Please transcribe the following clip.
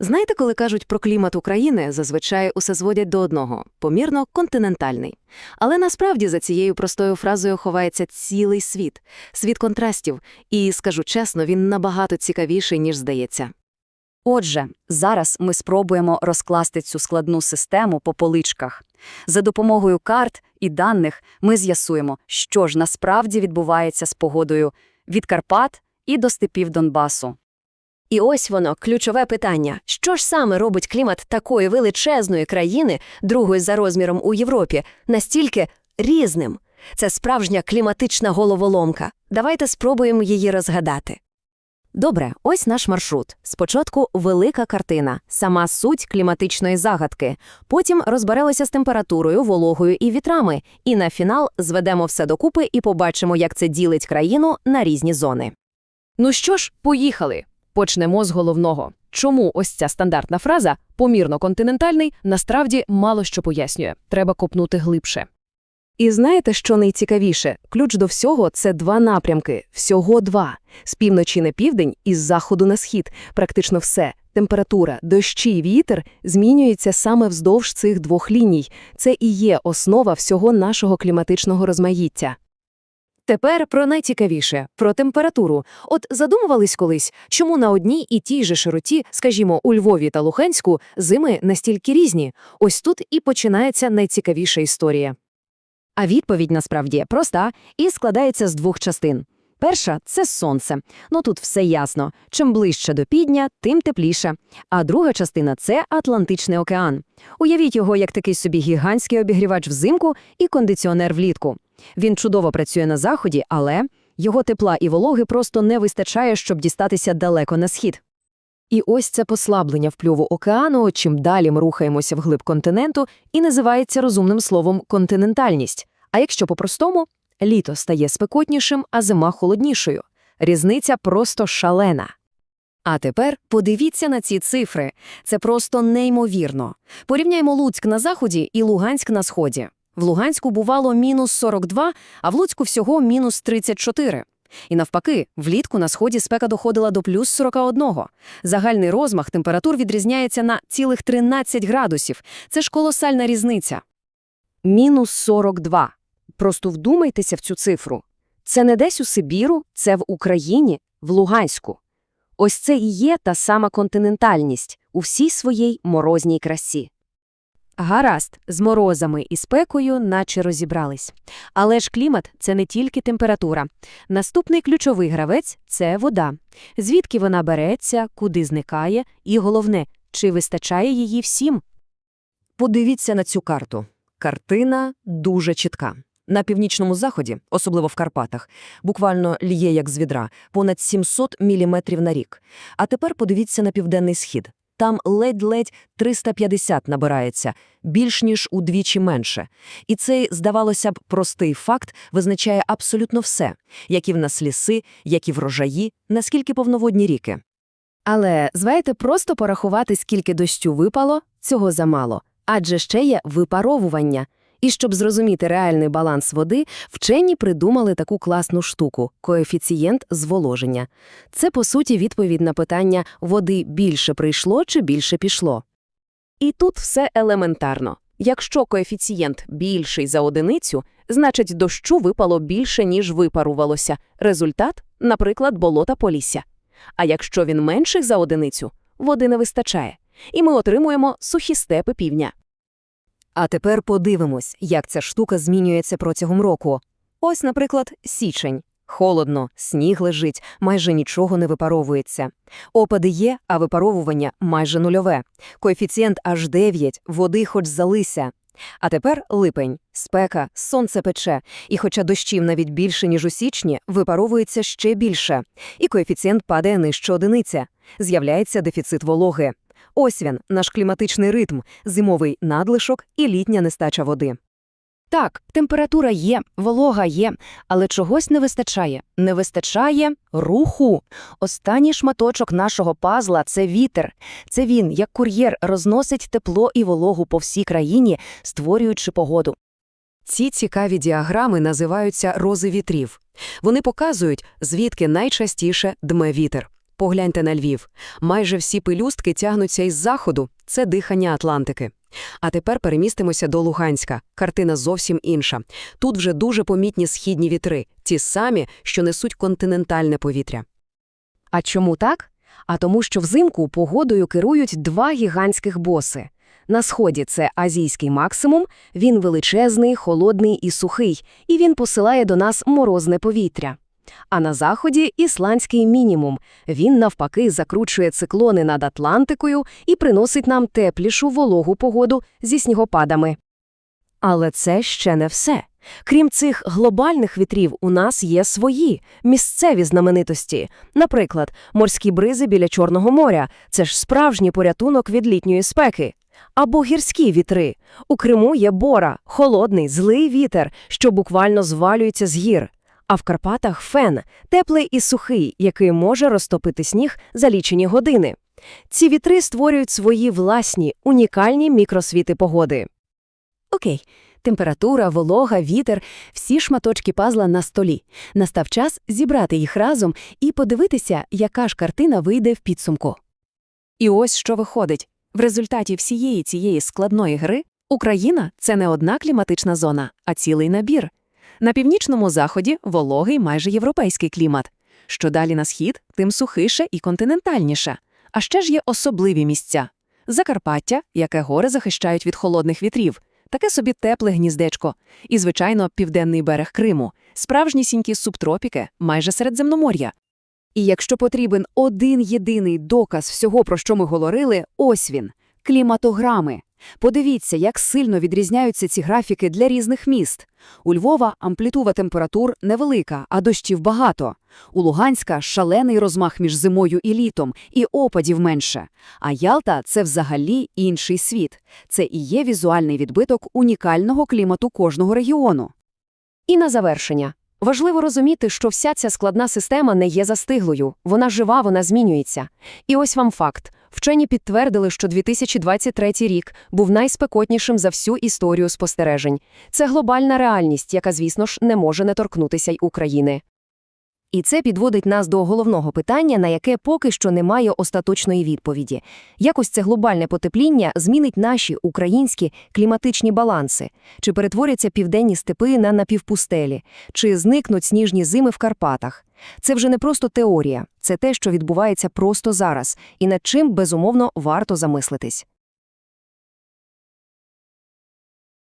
Знаєте, коли кажуть про клімат України, зазвичай усе зводять до одного – помірно континентальний. Але насправді за цією простою фразою ховається цілий світ, світ контрастів, і, скажу чесно, він набагато цікавіший, ніж здається. Отже, зараз ми спробуємо розкласти цю складну систему по поличках. За допомогою карт і даних ми з'ясуємо, що ж насправді відбувається з погодою від Карпат і до степів Донбасу. І ось воно, ключове питання. Що ж саме робить клімат такої величезної країни, другої за розміром у Європі, настільки різним? Це справжня кліматична головоломка. Давайте спробуємо її розгадати. Добре, ось наш маршрут. Спочатку велика картина, сама суть кліматичної загадки. Потім розберемося з температурою, вологою і вітрами. І на фінал зведемо все докупи і побачимо, як це ділить країну на різні зони. Ну що ж, поїхали. Почнемо з головного. Чому ось ця стандартна фраза «помірно континентальний» насправді мало що пояснює. Треба копнути глибше. І знаєте, що найцікавіше? Ключ до всього – це два напрямки. Всього два. З півночі на південь і з заходу на схід. Практично все. Температура, дощі і вітер змінюються саме вздовж цих двох ліній. Це і є основа всього нашого кліматичного розмаїття. Тепер про найцікавіше – про температуру. От задумувались колись, чому на одній і тій же широті, скажімо, у Львові та Луханську, зими настільки різні? Ось тут і починається найцікавіша історія. А відповідь насправді проста і складається з двох частин. Перша – це сонце. Ну тут все ясно. Чим ближче до півдня, тим тепліше. А друга частина – це Атлантичний океан. Уявіть його як такий собі гігантський обігрівач взимку і кондиціонер влітку. Він чудово працює на заході, але його тепла і вологи просто не вистачає, щоб дістатися далеко на схід. І ось це послаблення впливу океану, чим далі ми рухаємося вглиб континенту, і називається розумним словом континентальність. А якщо по-простому, літо стає спекотнішим, а зима холоднішою. Різниця просто шалена. А тепер подивіться на ці цифри. Це просто неймовірно. Порівняймо Луцьк на заході і Луганськ на сході. В Луганську бувало мінус 42, а в Луцьку всього мінус 34. І навпаки, влітку на сході спека доходила до плюс 41. Загальний розмах температур відрізняється на цілих 13 градусів. Це ж колосальна різниця. Мінус 42. Просто вдумайтеся в цю цифру. Це не десь у Сибіру, це в Україні, в Луганську. Ось це і є та сама континентальність у всій своїй морозній красі. Гаразд, з морозами і спекою наче розібрались. Але ж клімат – це не тільки температура. Наступний ключовий гравець – це вода. Звідки вона береться, куди зникає, і головне, чи вистачає її всім? Подивіться на цю карту. Картина дуже чітка. На північному заході, особливо в Карпатах, буквально лє як з відра, понад 700 міліметрів на рік. А тепер подивіться на південний схід. Там ледь-ледь 350 набирається, більш ніж удвічі менше. І цей, здавалося б, простий факт визначає абсолютно все, які в нас ліси, які врожаї, наскільки повноводні ріки. Але, знаєте, просто порахувати, скільки дощу випало, цього замало. Адже ще є випаровування. І щоб зрозуміти реальний баланс води, вчені придумали таку класну штуку – коефіцієнт зволоження. Це, по суті, відповідь на питання «води більше прийшло чи більше пішло?». І тут все елементарно. Якщо коефіцієнт більший за одиницю, значить дощу випало більше, ніж випарувалося. Результат – наприклад, болота Полісся. А якщо він менший за одиницю, води не вистачає. І ми отримуємо сухі степи півдня. А тепер подивимось, як ця штука змінюється протягом року. Ось, наприклад, січень. Холодно, сніг лежить, майже нічого не випаровується. Опади є, а випаровування майже нульове. Коефіцієнт аж 9, води хоч залися. А тепер липень, спека, сонце пече, і хоча дощів навіть більше, ніж у січні, випаровується ще більше. І коефіцієнт падає нижче одиниця. З'являється дефіцит вологи. Ось він, наш кліматичний ритм, зимовий надлишок і літня нестача води. Так, температура є, волога є, але чогось не вистачає. Не вистачає руху. Останній шматочок нашого пазла – це вітер. Це він, як кур'єр, розносить тепло і вологу по всій країні, створюючи погоду. Ці цікаві діаграми називаються рози вітрів. Вони показують, звідки найчастіше дме вітер. Погляньте на Львів. Майже всі пелюстки тягнуться із заходу. Це дихання Атлантики. А тепер перемістимося до Луганська. Картина зовсім інша. Тут вже дуже помітні східні вітри, ті самі, що несуть континентальне повітря. А чому так? А тому, що взимку погодою керують два гігантських боси. На сході це азійський максимум, він величезний, холодний і сухий, і він посилає до нас морозне повітря. А на заході ісландський мінімум. Він, навпаки, закручує циклони над Атлантикою і приносить нам теплішу вологу погоду зі снігопадами. Але це ще не все. Крім цих глобальних вітрів, у нас є свої місцеві знаменитості. Наприклад, морські бризи біля Чорного моря це ж справжній порятунок від літньої спеки. Або гірські вітри. У Криму є бора, холодний, злий вітер, що буквально звалюється з гір. А в Карпатах фен, теплий і сухий, який може розтопити сніг за лічені години. Ці вітри створюють свої власні, унікальні мікросвіти погоди. Окей, температура, волога, вітер – всі шматочки пазла на столі. Настав час зібрати їх разом і подивитися, яка ж картина вийде в підсумку. І ось що виходить. В результаті всієї цієї складної гри Україна – це не одна кліматична зона, а цілий набір. На північному заході – вологий майже європейський клімат. Що далі на схід, тим сухіше і континентальніше. А ще ж є особливі місця. Закарпаття, яке гори захищають від холодних вітрів, таке собі тепле гніздечко. І, звичайно, південний берег Криму, справжнісінькі субтропіки, майже Середземномор'я. І якщо потрібен один єдиний доказ всього, про що ми говорили, ось він – кліматограми. Подивіться, як сильно відрізняються ці графіки для різних міст. У Львова амплітува температур невелика, а дощів багато. У Луганська шалений розмах між зимою і літом, і опадів менше. А Ялта – це взагалі інший світ. Це і є візуальний відбиток унікального клімату кожного регіону. І на завершення. Важливо розуміти, що вся ця складна система не є застиглою, вона жива, вона змінюється. І ось вам факт. Вчені підтвердили, що 2023 рік був найспекотнішим за всю історію спостережень. Це глобальна реальність, яка, звісно ж, не може не торкнутися й України. І це підводить нас до головного питання, на яке поки що немає остаточної відповіді. Якось це глобальне потепління змінить наші українські кліматичні баланси? Чи перетворяться південні степи на напівпустелі? Чи зникнуть сніжні зими в Карпатах? Це вже не просто теорія, це те, що відбувається просто зараз, і над чим, безумовно, варто замислитись.